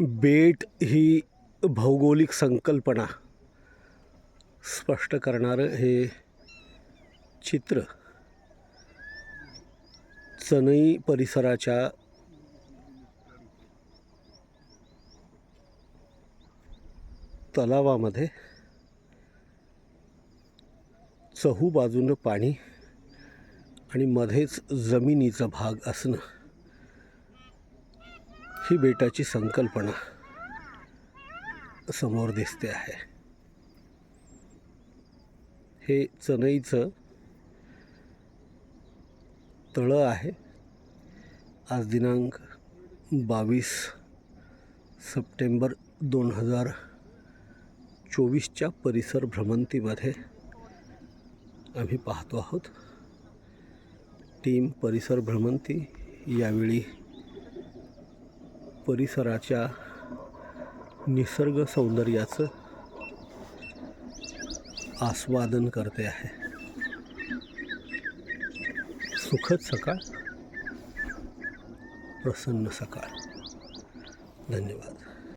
बेट ही भौगोलिक संकल्पना स्पष्ट करणारं हे चित्र चनई परिसराच्या तलावामध्ये चहू बाजूनं पाणी आणि मध्येच जमिनीचा भाग असणं ही बेटाची संकल्पना समोर दिसते आहे. हे चनईचं तळं आहे. आज दिनांक बावीस सप्टेंबर दोन हजार चोवीसच्या परिसर भ्रमंतीमध्ये आम्ही पाहतो आहोत. टीम परिसर भ्रमंती यावेळी परिसराच्या निसर्ग सौंदर्याचं आस्वादन करते आहे. सुखद सकाळ प्रसन्न सकाळ. धन्यवाद.